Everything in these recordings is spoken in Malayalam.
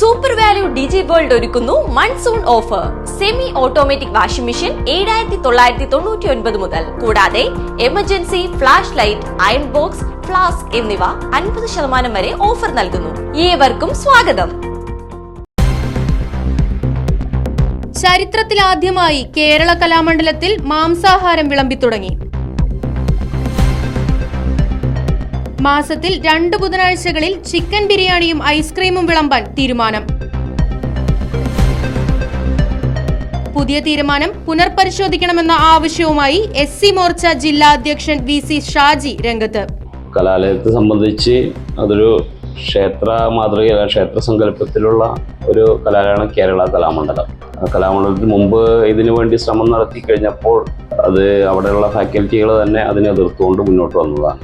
സൂപ്പർ വാല്യൂ ഡിജി വേൾഡ് ഒരുക്കുന്നു monsoon offer semi automatic washing machine ഏഴായിരത്തി തൊള്ളായിരത്തി തൊണ്ണൂറ്റി ഒൻപത് മുതൽ. കൂടാതെ emergency flash light iron box flask എന്നിവ അൻപത് ശതമാനം വരെ ഓഫർ നൽകുന്നു. ഏവർക്കും സ്വാഗതം. ചരിത്രത്തിലാദ്യമായി കേരള കലാമണ്ഡലത്തിൽ മാംസാഹാരം വിളമ്പിത്തുടങ്ങി. മാസത്തിൽ രണ്ട് ബുധനാഴ്ചകളിൽ ചിക്കൻ ബിരിയാണിയും ഐസ്ക്രീമും വിളമ്പാൻ തീരുമാനം. പുതിയ തീരുമാനം പുനർപരിശോധിക്കണമെന്ന ആവശ്യവുമായി എസ് സി മോർച്ച ജില്ലാ അധ്യക്ഷൻ വി സി ഷാജി രംഗത്ത്. കലാലയത്തെ സംബന്ധിച്ച് അതൊരു ക്ഷേത്ര മാതൃകയല്ല ക്ഷേത്ര സങ്കല്പത്തിലുള്ള ഒരു കലാലയമാണ് കേരള കലാമണ്ഡലം. കലാമണ്ഡലത്തിന് മുമ്പ് ഇതിനു വേണ്ടി ശ്രമം നടത്തി കഴിഞ്ഞപ്പോൾ അത് അവിടെയുള്ള ഫാക്കൽറ്റികൾ തന്നെ അതിനെ എതിർത്തുകൊണ്ട് മുന്നോട്ട് വന്നതാണ്.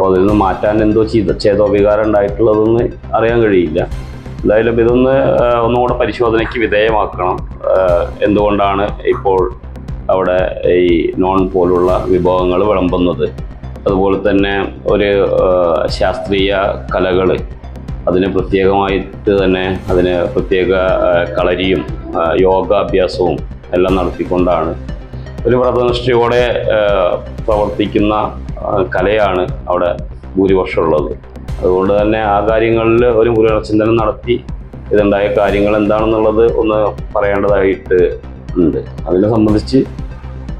അപ്പോൾ അതിൽ നിന്ന് മാറ്റാൻ എന്തോ ചെയ്ത ചേതോവികാരം ഉണ്ടായിട്ടുള്ളതെന്ന് അറിയാൻ കഴിയില്ല. എന്തായാലും ഇതൊന്ന് ഒന്നുകൂടെ പരിശോധനയ്ക്ക് വിധേയമാക്കണം. എന്തുകൊണ്ടാണ് ഇപ്പോൾ അവിടെ ഈ നോൺ പോലുള്ള വിഭവങ്ങൾ വിളമ്പുന്നത്? അതുപോലെ തന്നെ ഒരു ശാസ്ത്രീയ കലകൾ അതിന് പ്രത്യേകമായിട്ട് തന്നെ അതിന് പ്രത്യേക കളരിയും യോഗാഭ്യാസവും എല്ലാം നടത്തിക്കൊണ്ടാണ് ഒരു വ്രതനിഷ്ഠയോടെ പ്രവർത്തിക്കുന്ന കലയാണ് അവിടെ ഭൂരിപക്ഷം ഉള്ളത് അതുകൊണ്ട് തന്നെ ആ കാര്യങ്ങളിൽ ഒരു പുനർചിന്തനം നടത്തി ഇതുണ്ടായ കാര്യങ്ങൾ എന്താണെന്നുള്ളത് ഒന്ന് പറയേണ്ടതായിട്ട് ഉണ്ട്. അതിനെ സംബന്ധിച്ച്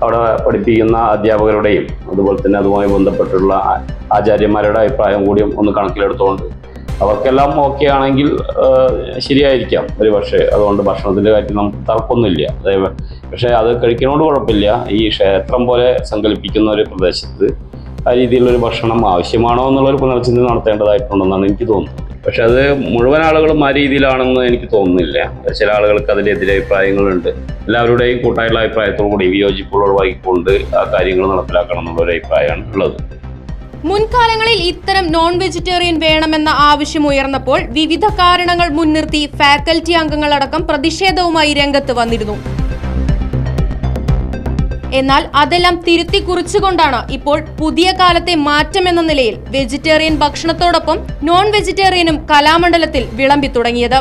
അവിടെ പഠിപ്പിക്കുന്ന അധ്യാപകരുടെയും അതുപോലെ തന്നെ അതുമായി ബന്ധപ്പെട്ടുള്ള ആചാര്യന്മാരുടെ അഭിപ്രായം കൂടിയും ഒന്ന് കണക്കിലെടുത്തുകൊണ്ട് അവർക്കെല്ലാം ഓക്കെ ആണെങ്കിൽ ശരിയായിരിക്കാം. ഒരു പക്ഷേ അതുകൊണ്ട് ഭക്ഷണത്തിന്റെ കാര്യത്തിൽ നമുക്ക് തർക്കമൊന്നുമില്ല. പക്ഷേ അത് കഴിക്കുന്നതുകൊണ്ട് കുഴപ്പമില്ല. ഈ ക്ഷേത്രം പോലെ സങ്കല്പിക്കുന്ന ഒരു പ്രദേശത്ത് ആ രീതിയിലുള്ള ഒരു ഭക്ഷണം ആവശ്യമാണോ എന്നുള്ളൊരു പുനർചിന്ത നടത്തേണ്ടതായിട്ടുണ്ടെന്നാണ് എനിക്ക് തോന്നുന്നത്. പക്ഷെ അത് മുഴുവൻ ആളുകളും ആ രീതിയിലാണെന്ന് എനിക്ക് തോന്നുന്നില്ല. ചില ആളുകൾക്ക് അതിലെതിരെ എതിരഭിപ്രായങ്ങളുണ്ട്. എല്ലാവരുടെയും കൂട്ടായുള്ള അഭിപ്രായത്തോടു കൂടി ഒഴിവാക്കിക്കൊണ്ട് ആ കാര്യങ്ങൾ നടപ്പിലാക്കണം എന്നുള്ളൊരു അഭിപ്രായമാണ് ഉള്ളത്. മുൻകാലങ്ങളിൽ ഇത്തരം നോൺ വെജിറ്റേറിയൻ വേണമെന്ന ആവശ്യം ഉയർന്നപ്പോൾ വിവിധ കാരണങ്ങൾ മുൻനിർത്തി ഫാക്കൽറ്റി അംഗങ്ങളടക്കം പ്രതിഷേധവുമായി രംഗത്ത് വന്നിരുന്നു. എന്നാൽ അതെല്ലാം തിരുത്തി കുറിച്ചുകൊണ്ടാണ് ഇപ്പോൾ പുതിയ കാലത്തെ മാറ്റം എന്ന നിലയിൽ വെജിറ്റേറിയൻ ഭക്ഷണത്തോടൊപ്പം നോൺ വെജിറ്റേറിയനും കലാമണ്ഡലത്തിൽ വിളമ്പി തുടങ്ങിയത്.